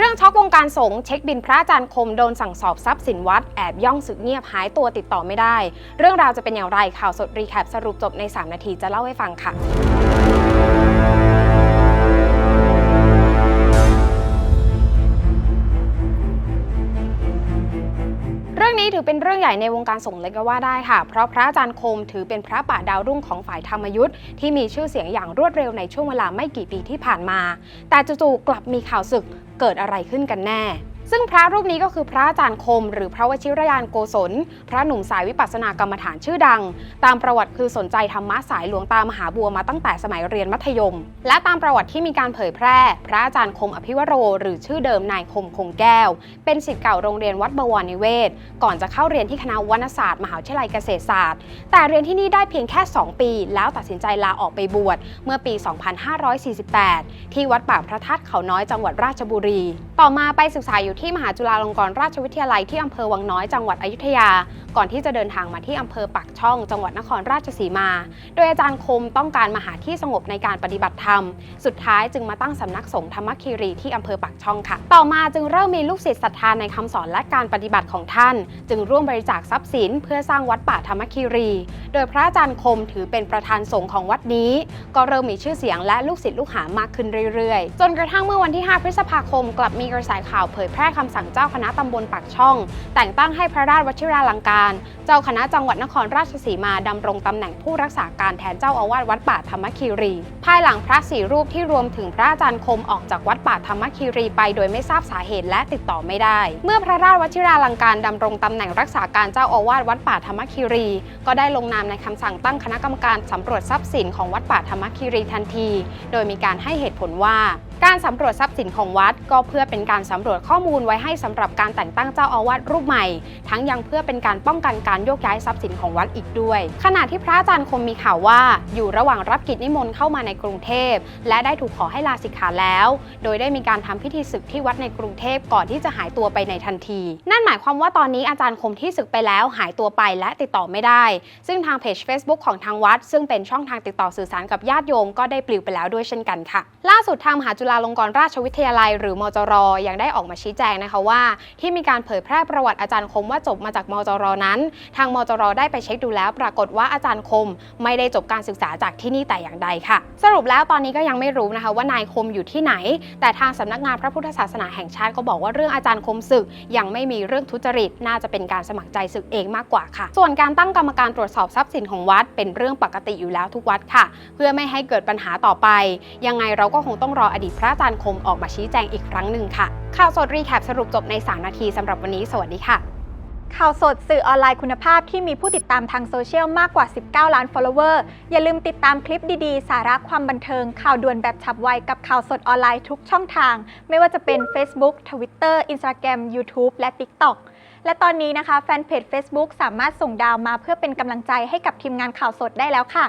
เรื่องช็อกวงการสงฆ์เช็คบินพระอาจารย์คมโดนสั่งสอบทรัพย์สินวัดแอบย่องสึกเงียบหายตัวติดต่อไม่ได้ เรื่องราวจะเป็นอย่างไรข่าวสดรีแคปสรุปจบใน 3 นาทีจะเล่าให้ฟังค่ะ รื่องนี้ถือเป็นเรื่องใหญ่ในวงการสงฆ์เลยก็ว่าได้ค่ะ เพราะพระอาจารย์คมถือเป็นพระป่าดาวรุ่งของฝ่ายธรรมยุทธ์ที่มีชื่อเสียงอย่างรวดเร็วในช่วงเวลาไม่กี่ปีที่ผ่านมา แต่จู่ๆกลับมีข่าวศึกเกิดอะไรขึ้นกันแน่ ซึ่งพระรูปนี้ก็คือพระอาจารย์คม หรือพระวชิรยานโกศล พระหนุ่มสายวิปัสสนากรรมฐานชื่อดัง ตามประวัติคือสนใจธรรมะสายหลวงตามหาบัวมาตั้งแต่สมัยเรียนมัธยม และตามประวัติที่มีการเผยแพร่ พระอาจารย์คมอภิวโร หรือชื่อเดิมนายคมคงแก้ว เป็นศิษย์เก่าโรงเรียนวัดบวรนิเวศ ก่อนจะเข้าเรียนที่คณะวรรณศาสตร์มหาวิทยาลัยเกษตรศาสตร์ แต่เรียนที่นี่ได้เพียงแค่ 2 ปี แล้วตัดสินใจลาออกไปบวชเมื่อปี 2548 ที่วัดป่าพระธาตุเขาน้อยจังหวัดราชบุรี ต่อมาไปศึกษาอยู่ที่มหาจุฬาลงกรณราชวิทยาลัยที่อำเภอวังน้อยจังหวัดอยุธยาก่อนที่จะเดินทางมาที่อำเภอปักช่อง จังหวัดนครราชสีมา โดยอาจารย์คมต้องการมาหาที่สงบในการปฏิบัติธรรม สุดท้ายจึงมาตั้งสำนักสงฆ์ธรรมคีรีที่อำเภอปักช่องค่ะ ต่อมาจึงเริ่มมีลูกศิษย์ศรัทธาในคำสอนและการปฏิบัติของท่าน จึงร่วมบริจาคทรัพย์สิน เพื่อสร้างวัดป่าธรรมคีรี โดยพระอาจารย์คมถือเป็นประธานสงฆ์ของวัดนี้ ก็เริ่มมีชื่อเสียงและลูกศิษย์ลูกหามากขึ้นเรื่อยๆ จนกระทั่งเมื่อวันที่ 5 พฤษภาคม กลับมีกระแสข่าวเผยแพร่คำสั่งเจ้าคณะตำบลปากช่อง แต่งตั้งให้พระราชวชิราลังการเจ้าคณะจังหวัดนครราชสีมาดำรงตำแหน่งผู้รักษาการแทนเจ้าอาวาสวัดป่าธรรมคีรี ภายหลังพระสี่รูปที่รวมถึงพระอาจารย์คมออกจากวัดป่าธรรมคีรีไปโดยไม่ทราบสาเหตุและติดต่อไม่ได้ เมื่อพระราชวชิราลังการดำรงตำแหน่งรักษาการเจ้าอาวาสวัดป่าธรรมคีรี ก็ได้ลงนามในคำสั่งตั้งคณะกรรมการสำรวจทรัพย์สินของวัดป่าธรรมคีรีทันที โดยมีการให้เหตุผลว่า การสำรวจทรัพย์สินของวัด ก็เพื่อเป็นการสำรวจข้อมูลไว้ให้สำหรับการแต่งตั้งเจ้าอาวาสรูปใหม่ ทั้งยังเพื่อเป็นการป้องกันการโยกย้ายทรัพย์สินของวัดอีกด้วย ขณะที่พระอาจารย์คมมีข่าวว่า อยู่ระหว่างรับกิจนิมนต์เข้ามาในกรุงเทพ และได้ถูกขอให้ลาสิกขาแล้ว โดยได้มีการทำพิธีศึกที่วัดในกรุงเทพก่อนที่จะหายตัวไปในทันที นั่นหมายความว่าตอนนี้อาจารย์คมที่ศึกไปแล้วหายตัวไปและติดต่อไม่ได้ ซึ่งทางเพจ Facebook ของทางวัด ซึ่งเป็นช่องทางติดต่อสื่อสารกับญาติโยมก็ได้ปลิวไปแล้วด้วยเช่นกันค่ะ ล่าสุดทางมหาจุฬาลงกรณราชวิทยาลัย หรือมจรยังได้ออกมาชี้แจงนะคะว่า ที่มีการเผยแพร่ประวัติอาจารย์คมว่าจบมาจากมจรนั้น ทางมจรได้ไปเช็คดูแล้ว ปรากฏว่าอาจารย์คม ไม่ได้จบการศึกษาจากที่นี่แต่อย่างใดค่ะ สรุปแล้วตอนนี้ก็ยังไม่รู้นะคะว่านายคมอยู่ที่ไหน แต่ทางสำนักงานพระพุทธศาสนาแห่งชาติก็บอกว่าเรื่องอาจารย์คมศึก ยังไม่มีเรื่องทุจริตน่าจะเป็นการสมัครใจศึกเองมากกว่าค่ะ ส่วนการตั้งกรรมการตรวจสอบทรัพย์สินของวัด เป็นเรื่องปกติอยู่แล้วทุกวัดค่ะ เพื่อไม่ให้เกิดปัญหาต่อไป ยังไงเราก็คงต้องรออดีตพระระอาจารย์คมออกมาชี้แจงอีกครั้งหนึ่งค่ะ ข่าวสดรีแคปสรุปจบใน 3 นาทีสำหรับวันนี้ สวัสดีค่ะ ข่าวสดสื่อออนไลน์คุณภาพที่มีผู้ติดตามทางโซเชียลมากกว่า 19 ล้าน follower อย่าลืมติดตามคลิปดีๆ สาระความบันเทิง ข่าวด่วนแบบฉับไวกับข่าวสดออนไลน์ทุกช่องทาง ไม่ว่าจะเป็น Facebook Twitter Instagram YouTube และ TikTok และตอนนี้นะคะแฟนเพจ Facebook สามารถส่งดาวมาเพื่อเป็นกำลังใจให้กับทีมงานข่าวสดได้แล้วค่ะ